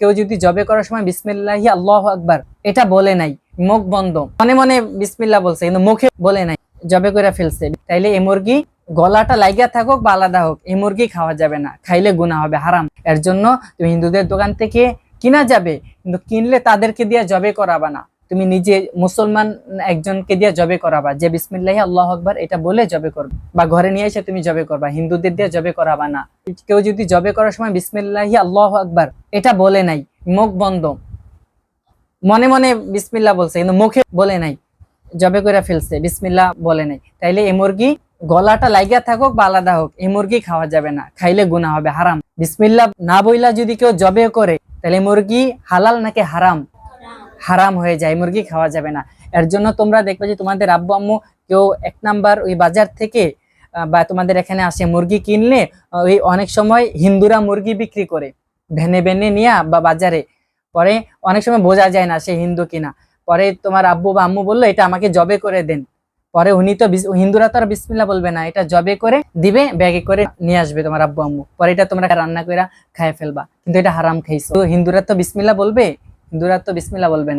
কেউ যদি জবে করার সময় বিসমিল্লাহি, আল্লাহ আকবার, এটা বলে নাই, মুখ বন্ধ। মনে মনে বিসমিল্লা বলছে, কিন্তু মুখে বলে নাই জবে করে ফেলছে। তাইলে এই মুরগি গলাটা লাগিয়া থাকুক বা আলাদা হোক, এই মুরগি খাওয়া যাবে না, খাইলে গুণা হবে, হারাম। এর জন্য তুমি হিন্দুদের দোকান থেকে কিনা যাবে, কিন্তু কিনলে তাদেরকে দিয়ে জবে করাবা না। তুমি নিজে মুসলমান একজনকে দিয়ে জবে করাবা। যে বিসমিল্লাহি আল্লাহ আকবার এটা বলে জবে করবে। বা ঘরে নিয়ে এসে তুমি জবে করবা। হিন্দুদের দিয়ে জবে করাবা না। কেউ যদি জবে করার সময় বিসমিল্লাহি আল্লাহ আকবার এটা বলে নাই, মুখ বন্ধ। মনে মনে বিসমিল্লা বলছে, কিন্তু মুখে বলে নাই। জবে করে ফেলছে বিসমিল্লা বলে নাই। তাইলে এই মুরগি গলাটা লাগিয়া থাকুক বা আলাদা হোক, এই মুরগি খাওয়া যাবে না। খাইলে গুণা হবে, হারাম। বিসমিল্লা না বইলা যদি কেউ জবে করে তাহলে মুরগি হালাল নাকি হারাম? হারাম হয়ে যায়, মুরগি খাওয়া যাবে না। এর জন্য তোমরা দেখবে যে তোমাদের আব্বু আম্মু কেউ এক নাম্বার ওই বাজার থেকে বা তোমাদের এখানে আসে মুরগি কিনলে ওই অনেক সময় হিন্দুরা মুরগি বিক্রি করে, ভেনে ভেনে নিয়া বা বাজারে। পরে অনেক সময় বোঝা যায় না সে হিন্দু কিনা। পরে তোমার আব্বু বা আম্মু বলল, এটা আমাকে জবে করে দেন। পরে উনি তো হিন্দুরা তো আর বিসমিল্লা বলবে না, এটা জবে করে দিবে, ব্যাগে করে নিয়ে আসবে তোমার আব্বু আম্মু। পরে এটা তোমরা রান্না করে খায় ফেলবা, কিন্তু এটা হারাম খাইছো। হিন্দুরা তো বিসমিল্লা বলবে তো বিসমিল্লা বলবে না।